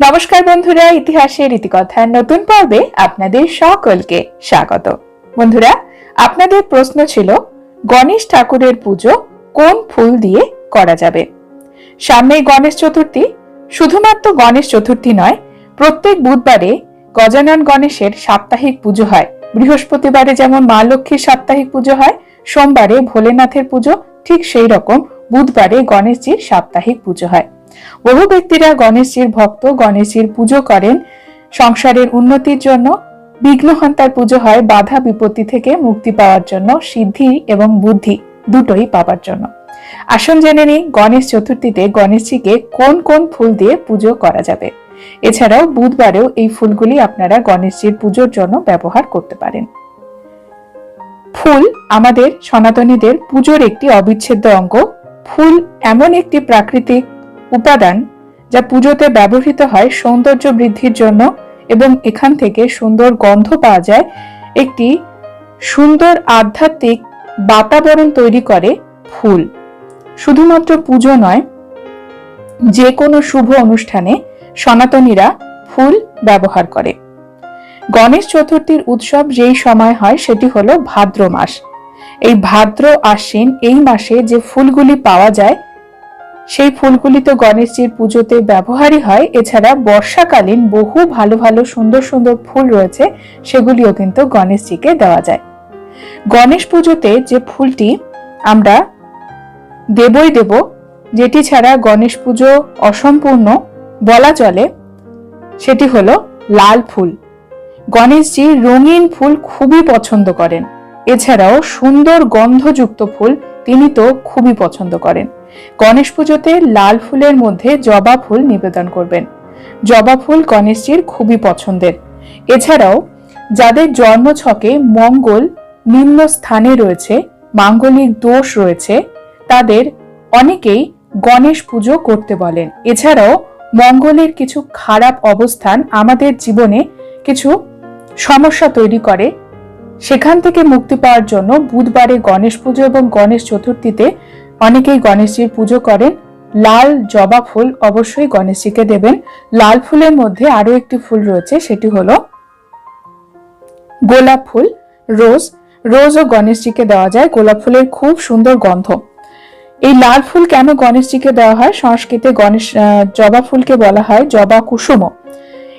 নমস্কার বন্ধুরা, ইতিহাসের ইতিকথার নতুন পর্বে আপনাদের সকলকে স্বাগত। বন্ধুরা, আপনাদের প্রশ্ন ছিল, গণেশ ঠাকুরের পুজো কোন ফুল দিয়ে করা যাবে? সামনে গণেশ চতুর্থী, শুধুমাত্র গণেশ চতুর্থী নয়, প্রত্যেক বুধবারে গজানন গণেশের সাপ্তাহিক পুজো হয়। বৃহস্পতিবারে যেমন মা লক্ষ্মীর সাপ্তাহিক পুজো হয়, সোমবারে ভোলেনাথের পুজো, ঠিক সেই রকম বুধবারে গণেশজির সাপ্তাহিক পুজো হয়। বহু ব্যক্তিরা গণেশজির ভক্ত, গণেশজির পুজো করেন। সংসারের উন্নতির জন্য বিঘ্নহন্তার পুজো হয়, বাধা বিপত্তি থেকে মুক্তি পাওয়ার জন্য, সিদ্ধি এবং বুদ্ধি দুটোই পাওয়ার জন্য। আসুন জেনে নিই, গণেশ চতুর্থীতে গণেশজিকে কোন কোন ফুল দিয়ে পুজো করা যাবে। এছাড়াও বুধবারেও এই ফুলগুলি আপনারা গণেশজির পুজোর জন্য ব্যবহার করতে পারেন। ফুল আমাদের সনাতনীদের পুজোর একটি অবিচ্ছেদ্য অঙ্গ। ফুল এমন একটি প্রাকৃতিক উপাদান যা পুজোতে ব্যবহৃত হয় সৌন্দর্য বৃদ্ধির জন্য এবং এখান থেকে সুন্দর গন্ধ পাওয়া যায়, একটি সুন্দর আধ্যাত্মিক বাতাবরণ তৈরি করে ফুল। শুধুমাত্র পুজো নয়, যে কোনো শুভ অনুষ্ঠানে সনাতনীরা ফুল ব্যবহার করে। গণেশ চতুর্থীর উৎসব যেই সময় হয় সেটি হলো ভাদ্র মাস। এই ভাদ্র আশ্বিন এই মাসে যে ফুলগুলি পাওয়া যায় সেই ফুলগুলি তো গণেশজির পুজোতে ব্যবহারই হয়। এছাড়া বর্ষাকালীন বহু ভালো ভালো সুন্দর সুন্দর ফুল রয়েছে, সেগুলিও কিন্তু গণেশজিকে দেওয়া যায়। গণেশ পুজোতে যে ফুলটি আমরা দেবই দেব, যেটি ছাড়া গণেশ পুজো অসম্পূর্ণ বলা চলে, সেটি হলো লাল ফুল। গণেশজি রঙিন ফুল খুবই পছন্দ করেন। এছাড়াও সুন্দর গন্ধযুক্ত ফুল তিনি তো খুবই পছন্দ করেন। গণেশ পুজোতে লাল ফুলের মধ্যে জবা ফুল নিবেদন করবেন। জবা ফুল গণেশজির খুবই পছন্দের। এছাড়াও যাদের জন্মছকে মঙ্গল নিম্ন স্থানে রয়েছে, মাঙ্গলিক দোষ রয়েছে, তাদের অনেকেই গণেশ পুজো করতে বলেন। এছাড়াও মঙ্গলের কিছু খারাপ অবস্থান আমাদের জীবনে কিছু সমস্যা তৈরি করে। সেখান থেকে মুক্তি পাওয়ার জন্য বুধবারে গণেশ পুজো এবং গণেশ চতুর্থীতে অনেকেই গণেশজির পুজো করেন। লাল জবা ফুল অবশ্যই গণেশজিকে দেবেন। লাল ফুলের মধ্যে আরও একটি ফুল রয়েছে, সেটি হলো গোলাপ ফুল, রোজ। রোজ ও গণেশজিকে দেওয়া যায়। গোলাপ ফুলের খুব সুন্দর গন্ধ। এই লাল ফুল কেন গণেশজিকে দেওয়া হয়? সংস্কৃতে গণেশ জবা ফুলকে বলা হয় জবা কুসুম।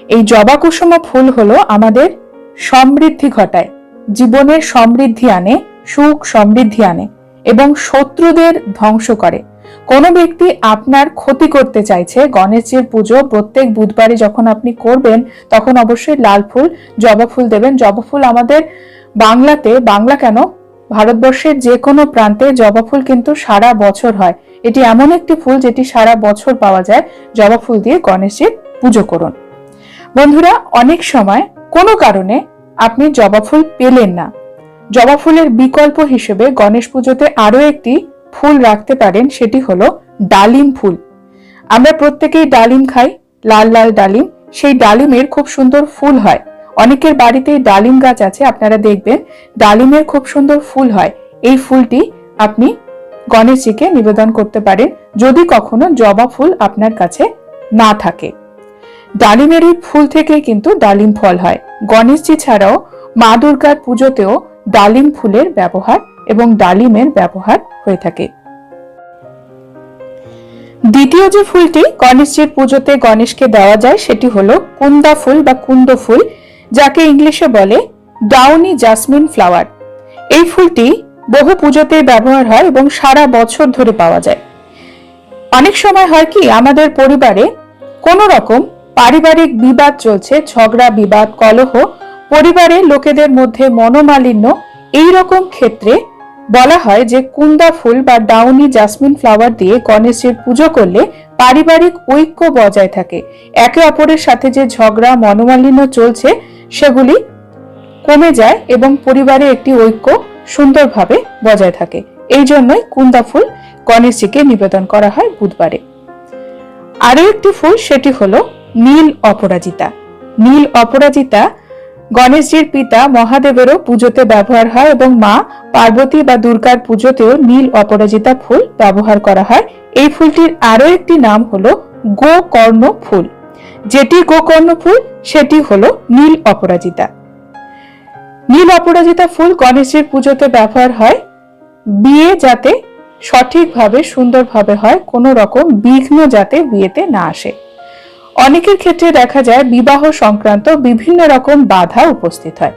এই জবা কুসুম ফুল হলো আমাদের সমৃদ্ধি ঘটায়। জীবনের সমৃদ্ধি আনে, সুখ সমৃদ্ধি আনে। এবং শত্রুদের ধ্বংস করে। কোনো ব্যক্তি আপনার ক্ষতি করতে চাইছে, গণেশজির পুজো প্রত্যেক বুধবারে যখন আপনি করবেন, তখন অবশ্যই লাল ফুল, জবা ফুল দেবেন। জবা ফুল আমাদের বাংলাতে, বাংলা কেন? ভারতবর্ষের যে কোনো প্রান্তে জবা ফুল কিন্তু সারা বছর হয়। এটি এমন একটি ফুল যেটি সারা বছর পাওয়া যায়। জবা ফুল দিয়ে গণেশজির পুজো করুন। বন্ধুরা, অনেক সময় কোনো কারণে আপনি জবা ফুল পেলেন না। জবা ফুলের বিকল্প হিসেবে গণেশ পুজোতে আরও একটি ফুল রাখতে পারেন, সেটি হলো ডালিম ফুল। আমরা প্রত্যেকেই ডালিম খাই, লাল লাল ডালিম। সেই ডালিমের খুব সুন্দর ফুল হয়। অনেকের বাড়িতেই ডালিম গাছ আছে, আপনারা দেখবেন ডালিমের খুব সুন্দর ফুল হয়। এই ফুলটি আপনি গণেশজিকে নিবেদন করতে পারেন, যদি কখনো জবা ফুল আপনার কাছে না থাকে। ডালিমের এই ফুল থেকে কিন্তু ডালিম ফল হয়। গণেশজি ছাড়াও মা দুর্গার পুজোতেও ডালিম ফুলের ব্যবহার এবং ডালিমের ব্যবহার হয়ে থাকে। দ্বিতীয় যে ফুলটি গণেশজির পুজোতে গণেশকে দেওয়া যায় সেটি হলো কুন্দা ফুল বা কুন্দ ফুল, যাকে ইংলিশে বলে ডাউনি জাসমিন ফ্লাওয়ার এই ফুলটি বহু পুজোতে ব্যবহার হয় এবং সারা বছর ধরে পাওয়া যায়। অনেক সময় হয় কি, আমাদের পরিবারে কোনো রকম পারিবারিক বিবাদ চলছে, ঝগড়া, বিবাদ, কলহ পরিবারে লোকেদের মধ্যে মনোমালিন্য এই রকম ক্ষেত্রে বলা হয় যে কুন্দা ফুল বা ডাউনি জাসমিন ফ্লাওয়ার দিয়ে গণেশের পুজো করলে পারিবারিক ঐক্য বজায় থাকে। একে অপরের সাথে যে ঝগড়া, মনোমালিন্য চলছে, সেগুলি কমে যায় এবং পরিবারে একটি ঐক্য সুন্দরভাবে বজায় থাকে। এই জন্যই কুন্দা ফুল গণেশজিকে নিবেদন করা হয় বুধবারে। আরও একটি ফুল, সেটি হলো নীল অপরাজিতা। নীল অপরাজিতা গণেশজির পিতা মহাদেবেরও পুজোতে ব্যবহার হয় এবং মা পার্বতী বা দুর্গার পুজোতেও নীল অপরাজিতা ফুল ব্যবহার করা হয়। এই ফুলটির আরও একটি নাম হলো গোকর্ণ ফুল। যেটি গোকর্ণ ফুল, সেটি হলো নীল অপরাজিতা। নীল অপরাজিতা ফুল গণেশজির পুজোতে ব্যবহার হয়। বিয়ে যাতে সঠিকভাবে, সুন্দরভাবে হয়, কোনো রকম বিঘ্ন যাতে বিয়েতে না আসে। অনেকের ক্ষেত্রে দেখা যায় বিবাহ সংক্রান্ত বিভিন্ন রকম বাধা উপস্থিত হয়।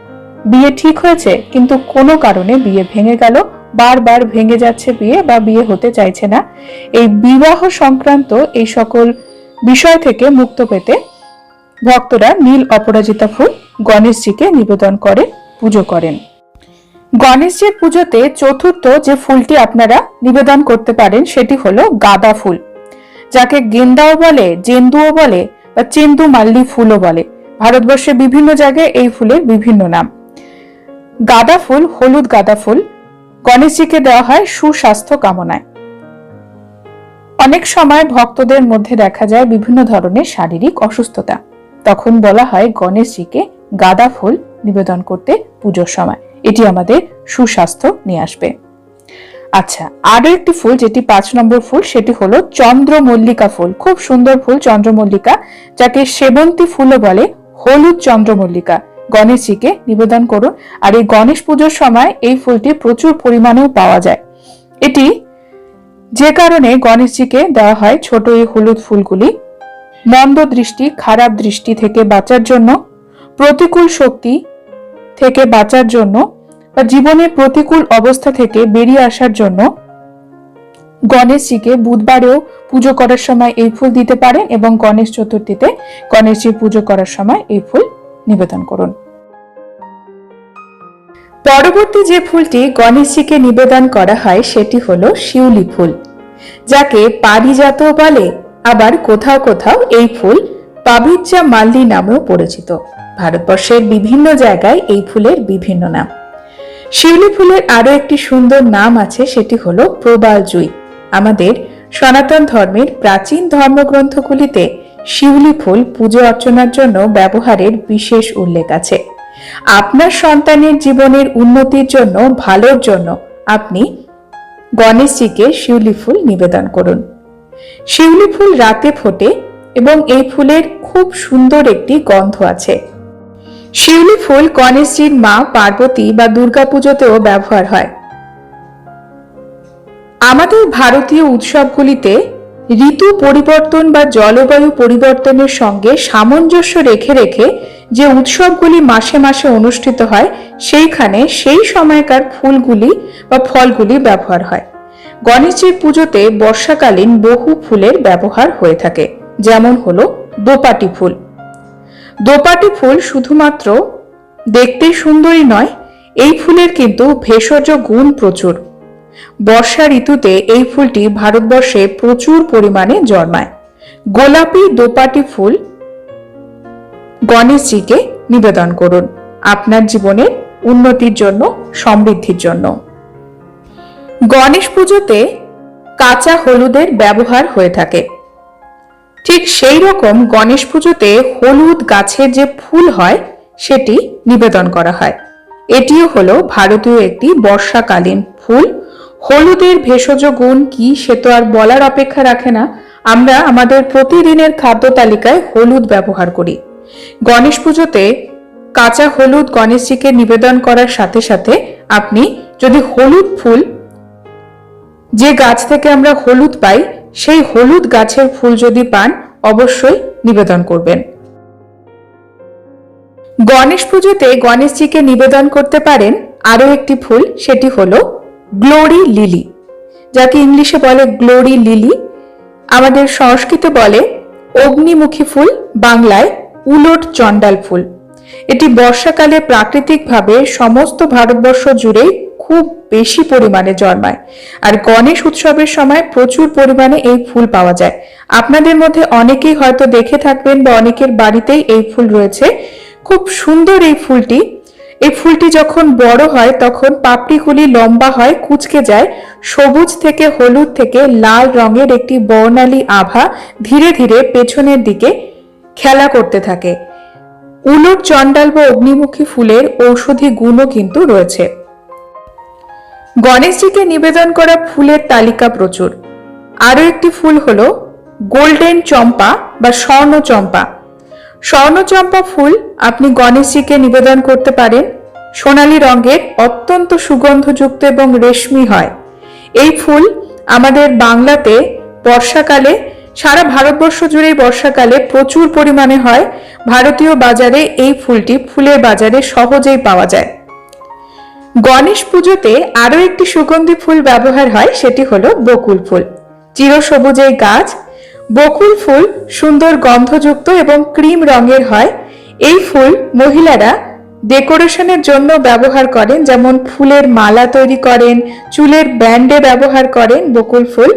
বিয়ে ঠিক হয়েছে, কিন্তু কোনো কারণে বিয়ে ভেঙে গেল, বারবার ভেঙে যাচ্ছে বিয়ে বা বিয়ে হতে চাইছে না। এই বিবাহ সংক্রান্ত এই সকল বিষয় থেকে মুক্ত পেতে ভক্তরা নীল অপরাজিতা ফুল গণেশজিকে নিবেদন করে, পুজো করেন। গণেশজির পুজোতে চতুর্থ যে ফুলটি আপনারা নিবেদন করতে পারেন, সেটি হলো গাঁদা ফুল। যাকে গেন্দাও বলে, জেন্দুও বলে বা চেন্দু মাল্লি ফুলও বলে। ভারতবর্ষে বিভিন্ন জায়গায় এই ফুলের বিভিন্ন নাম। গাঁদা ফুল, হলুদ গাঁদা ফুল, গণেশজিকে দেওয়া হয় সুস্বাস্থ্য কামনায়। অনেক সময় ভক্তদের মধ্যে দেখা যায় বিভিন্ন ধরনের শারীরিক অসুস্থতা। তখন বলা হয় গণেশজিকে গাঁদা ফুল নিবেদন করতে পুজোর সময়। এটি আমাদের সুস্বাস্থ্য নিয়ে আসবে। আচ্ছা আরও একটি ফুল, যেটি পাঁচ নম্বর ফুল, সেটি হলো চন্দ্রমল্লিকা ফুল। খুব সুন্দর ফুল, চন্দ্রমল্লিকা, যাকে সেবন্তী ফুলও বলে, হলুদ চন্দ্রমল্লিকা। গণেশজিকে নিবেদন করুন। আর এই গণেশ পুজোর সময় এই ফুলটি প্রচুর পরিমাণেও পাওয়া যায়। এটি যে কারণে গণেশজিকে দেওয়া হয় ছোট এই হলুদ ফুলগুলি। মন্দ দৃষ্টি, খারাপ দৃষ্টি থেকে বাঁচার জন্য, প্রতিকূল শক্তি থেকে বাঁচার জন্য বা জীবনের প্রতিকূল অবস্থা থেকে বেরিয়ে আসার জন্য গণেশজিকে বুধবারেও পুজো করার সময় এই ফুল দিতে পারেন এবং গণেশ চতুর্থীতে গণেশজির পুজো করার সময় এই ফুল নিবেদন করুন। পরবর্তী যে ফুলটি গণেশজিকে নিবেদন করা হয় সেটি হলো শিউলি ফুল, যাকে পারিজাত বলে। আবার কোথাও কোথাও এই ফুল পাবিজ্জা মাল্লি নামেও পরিচিত। ভারতবর্ষের বিভিন্ন জায়গায় এই ফুলের বিভিন্ন নাম। শিউলি ফুলের আরও একটি সুন্দর নাম আছে, সেটি হলো প্রবাল জুই। আমাদের সনাতন ধর্মের প্রাচীন ধর্মগ্রন্থগুলিতে শিউলি ফুল পুজো অর্চনার জন্য ব্যবহারের বিশেষ উল্লেখ আছে। আপনার সন্তানের জীবনের উন্নতির জন্য, ভালোর জন্য আপনি গণেশজিকে শিউলি ফুল নিবেদন করুন। শিউলি ফুল রাতে ফোটে এবং এই ফুলের খুব সুন্দর একটি গন্ধ আছে। শিউলি ফুল গণেশজির মা, পার্বতী বা দুর্গাপুজোতেও ব্যবহার হয়। আমাদের ভারতীয় উৎসবগুলিতে ঋতু পরিবর্তন বা জলবায়ু পরিবর্তনের সঙ্গে সামঞ্জস্য রেখে রেখে যে উৎসবগুলি মাসে মাসে অনুষ্ঠিত হয়, সেইখানে সেই সময়কার ফুলগুলি বা ফলগুলি ব্যবহার হয়। গণেশজির পুজোতে বর্ষাকালীন বহু ফুলের ব্যবহার হয়ে থাকে, যেমন হলো দোপাটি ফুল। দোপাটি ফুল শুধুমাত্র দেখতে সুন্দরী নয়, এই ফুলের কিন্তু ভেষজ গুণ প্রচুর। বর্ষা ঋতুতে এই ফুলটি ভারতবর্ষে প্রচুর পরিমাণে জন্মায়। গোলাপি দোপাটি ফুল গণেশজিকে নিবেদন করুন আপনার জীবনের উন্নতির জন্য, সমৃদ্ধির জন্য। গণেশ পুজোতে কাঁচা হলুদের ব্যবহার হয়ে থাকে। ঠিক সেই রকম গণেশ পুজোতে হলুদ গাছের যে ফুল হয়, সেটি নিবেদন করা হয়। এটিও হলো ভারতীয় একটি বর্ষাকালীন ফুল। হলুদের ভেষজ গুণ কি, সে তো আর বলার অপেক্ষা রাখে না। আমরা আমাদের প্রতিদিনের খাদ্য তালিকায় হলুদ ব্যবহার করি। গণেশ পুজোতে কাঁচা হলুদ গণেশজিকে নিবেদন করার সাথে সাথে আপনি যদি হলুদ ফুল, যে গাছ থেকে আমরা হলুদ পাই সেই হলুদ গাছের ফুল যদি পান, অবশ্যই নিবেদন করবেন। গণেশ পুজোতে গণেশজিকে নিবেদন করতে পারেন আরও একটি ফুল, সেটি হল গ্লোরি লিলি। যাকে ইংলিশে বলে গ্লোরি লিলি, আমাদের সংস্কৃতে বলে অগ্নিমুখী ফুল, বাংলায় উলট চণ্ডাল ফুল। এটি বর্ষাকালে প্রাকৃতিকভাবে সমস্ত ভারতবর্ষ জুড়েই খুব বেশি পরিমাণে জন্মায়। আর গণেশ উৎসবের সময় প্রচুর পরিমাণে এই ফুল পাওয়া যায়। আপনাদের মধ্যে অনেকেই হয়তো দেখে থাকবেন বা অনেকের বাড়িতেই এই ফুল রয়েছে। খুব সুন্দর এই ফুলটি। এই ফুলটি যখন বড় হয়, তখন পাপড়িগুলি লম্বা হয়, কুচকে যায়। সবুজ থেকে হলুদ থেকে লাল রঙের একটি বর্ণালী আভা ধীরে ধীরে পেছনের দিকে খেলা করতে থাকে। উলট চণ্ডাল বা অগ্নিমুখী ফুলের ঔষধি গুণও কিন্তু রয়েছে। গণেশজিকে নিবেদন করা ফুলের তালিকা প্রচুর। আরও একটি ফুল হল গোল্ডেন চম্পা বা স্বর্ণ চম্পা। স্বর্ণচম্পা ফুল আপনি গণেশজিকে নিবেদন করতে পারেন। সোনালী রঙের অত্যন্ত সুগন্ধযুক্ত এবং রেশমি হয়। এই ফুল আমাদের বাংলাতে বর্ষাকালে সারা ভারতবর্ষ জুড়েই বর্ষাকালে প্রচুর পরিমাণে হয়। ভারতীয় বাজারে এই ফুলটি ফুলের বাজারে সহজেই পাওয়া যায়। গণেশ পুজোতে আরও একটি সুগন্ধি ফুল ব্যবহার হয়, সেটি হলো বকুল ফুল। চিরসবুজ এই গাছ। বকুল ফুল সুন্দর গন্ধযুক্ত এবং ক্রিম রঙের হয়। এই ফুল মহিলারা ডেকোরেশনের জন্য ব্যবহার করেন, যেমন ফুলের মালা তৈরি করেন, চুলের ব্যান্ডে ব্যবহার করেন বকুল ফুল।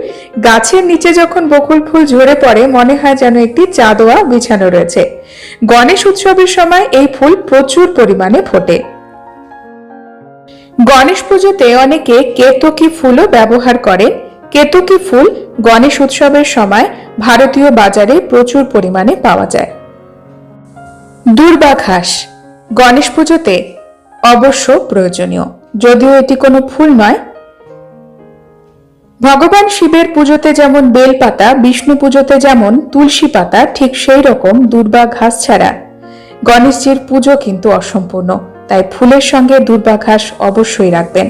গাছের নিচে যখন বকুল ফুল ঝরে পড়ে, মনে হয় যেন একটি চাঁদোয়া বিছানো রয়েছে। গণেশ উৎসবের সময় এই ফুল প্রচুর পরিমাণে ফোটে। গণেশ পুজোতে অনেকে কেতকী ফুলও ব্যবহার করেন। কেতকী ফুল গণেশ উৎসবের সময় ভারতীয় বাজারে প্রচুর পরিমাণে পাওয়া যায়। দুর্বা ঘাস গণেশ পুজোতে অবশ্য প্রয়োজনীয়। যদিও এটি কোনো ফুল নয়। ভগবান শিবের পুজোতে যেমন বেল পাতা বিষ্ণু পুজোতে যেমন তুলসী পাতা, ঠিক সেই রকম দুর্বা ঘাস ছাড়া গণেশজির পুজো কিন্তু অসম্পূর্ণ। তাই ফুলের সঙ্গে দুর্বা ঘাস অবশ্যই রাখবেন।